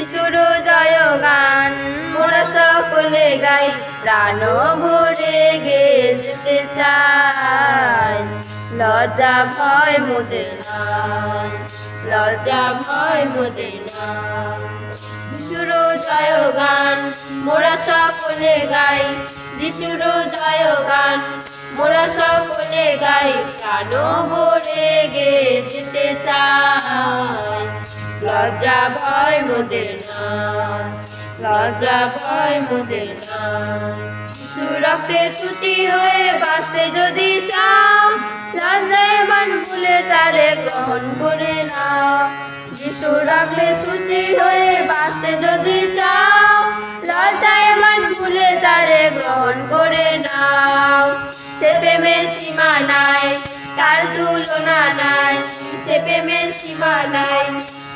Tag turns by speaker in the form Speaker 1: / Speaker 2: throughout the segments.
Speaker 1: যিশুর জয় গান। মোরা সকলে গাই প্রাণ ভরে গে যেতে চাই। লজ্জা ভয় মোদের লজ্জা ভয় মোদের যিশুর জয় গান, মোরা সকলে গাই। যিশুর জয় গান, মোরা সকলে গাই। প্রাণ ভরে গে যেতে চাই। লজ্জা ভয় মোদের নাই লজ্জা ভয় মোদের নাই রক্তে সুচি হয়ে বাঁচতে যদি চাও, লজ্জায় মান ভুলে তারে গ্রহণ করে নাও। যিশু রাখলে সুচি হয়ে বাঁচতে যদি চাও, লজ্জায় মান ভুলে তারে গ্রহণ করে নাও। সে প্রেমের সীমা নাই তার তুলনা নাই সে প্রেমের সীমা নাই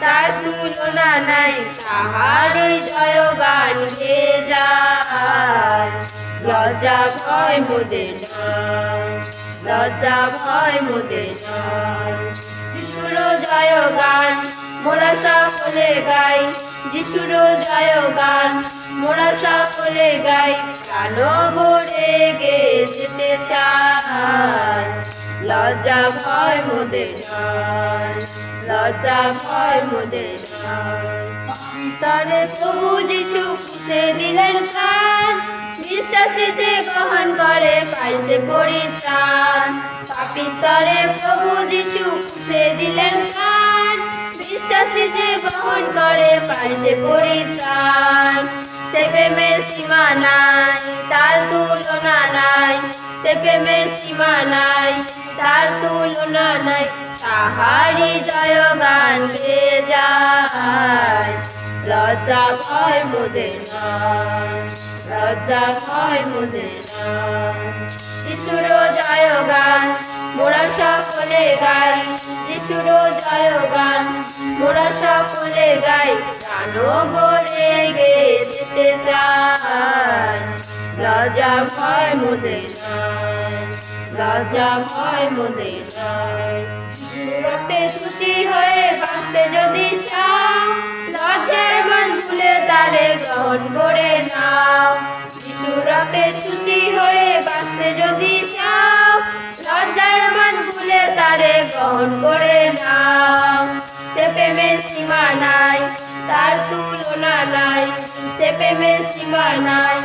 Speaker 1: তার তুলনা নাই, তাহারই জয় গান গে লজ্জা ভয় মোদের লজ্জা ভয় মোদের সুর জয় মোরা সকলে গাই যিশুর জয় গান। মোরা সকলে গাই প্রাণ ভরে গে যেতে চাই। লজ্জা ভয় মোদের লজ্জা ভয় মোদের তরে প্রভু যিশু খুশে দিলেন প্রাণ, বিশ্বাসী যে গ্রহণ করে পাইছে পরিত্রাণ। পাপি তরে প্রভু যিশু খুশে দিলেন প্রাণ গ্রহণ করে পাইছে পরিত্রাণ। সে প্রেমের সীমা নাই, তার তুলনা নাই। সে প্রেমের সীমা নাই, তার তুলনা নাই। তাহারি জয় গান লজ্জা ভয় মোদের লজ্জা ভয় মোদের যিশুর জয় গান, মোরা সকলে গাই। যিশুর জয় গান, মোরা সকলে গাই। প্রাণ ভরে গে যেতে চাই। লজ্জা ভয় মোদের নাই লজ্জা ভয় মোদের রক্তে সুচি হয়ে বাঁচতে যদি চাও রক্তে সুচি হয়ে বাঁচতে যদি চাও লজ্জার মান ভুলে তারে গ্রহণ করে নাও। সে প্রেমের সীমা নাই, তার তুলনা নাই। সে প্রেমের সীমা নাই,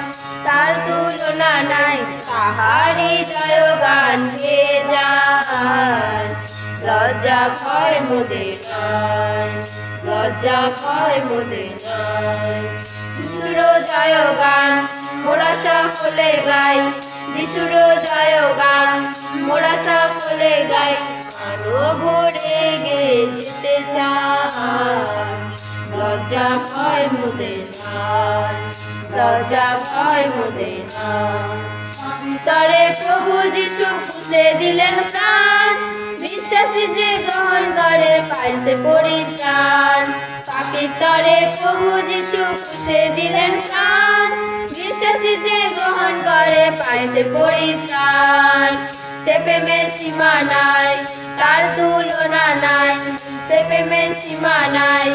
Speaker 1: তার তুলনা নাই। তাহারি জয় গান গে যায় লজ্জা ভয় মোদের লজ্জা ভয় মোদের যিশুর জয় গান, মোরা সকলে গাই। যিশুর জয় গান, মোরা সকলে গাই। আরও ভরে গে যেতে চাই লজ্জা ভয় মোদের লজ্জা ভয় মোদের তরে প্রভু যিশু খুশে দিলেন প্রাণ। বিশ্বাসী যে গ্রহণ করে পাইছে পরিত্রাণ পাপি তরে প্রভু যিশু খুশে দিলেন প্রাণ। বিশ্বাসী যে গ্রহণ করে পাইছে পরিত্রাণ সে প্রেমের সীমা নাই, তার তুলনা নাই। সে প্রেমের সীমা নাই,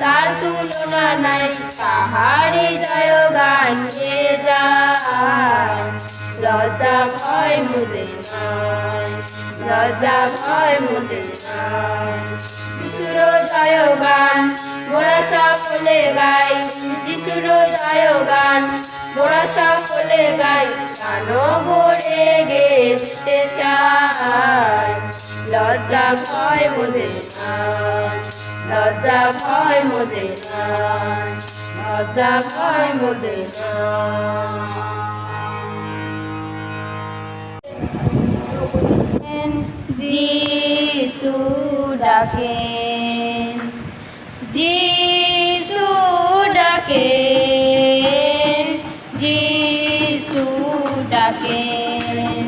Speaker 1: তার তুলনা নাই তাহারি জয় গান গে যায়। লজ্জা ভয় মুদের মুদের নাই যিশুর জয় গান মোরা সকলে গাই। যিশুর জয় গান মোরা সকলে গাই। গান ভরে গে চাই। লজ্জা ভয় মুদের নাই লজ্জা ভয় মুদের লজ্জা ভয় মুদের যিশু ডাকেন যিশু ডাকেন যিশু ডাকেন।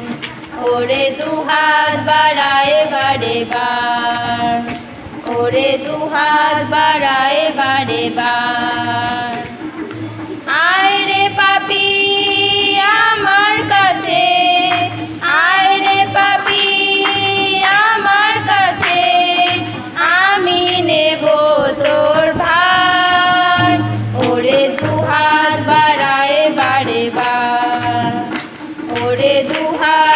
Speaker 1: ওরে দুহাত বাড়ায় বারে বার, ওরে দুহাত বাড়ায় বারে বার। Tuhan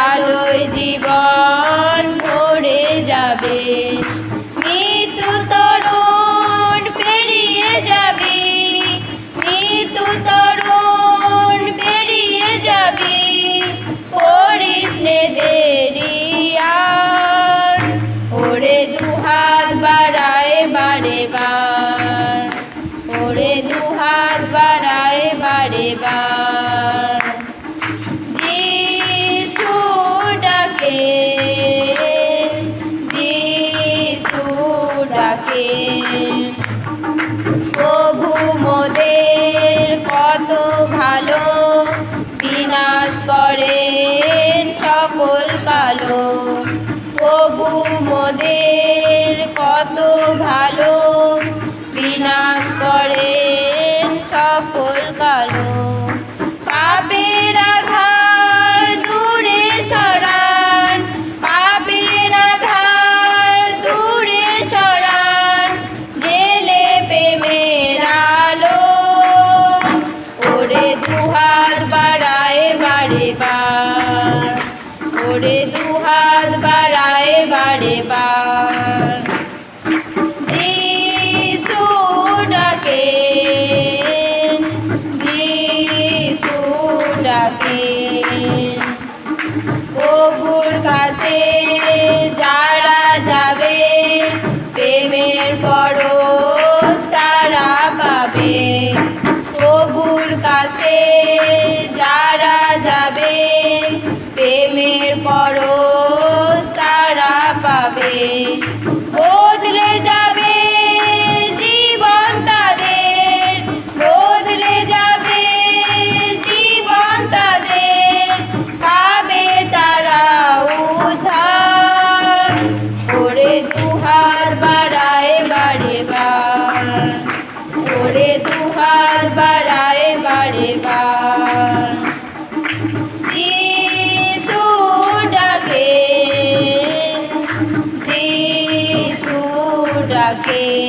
Speaker 1: আলোয় জীবন সকল কালো। প্রভু মোদের কত ভালো। বিনাশ করে দুহাত বাড়ায় বারে। বার যিশুটাকে যিশুটাকে প্রভুর কাছে যা ডাকে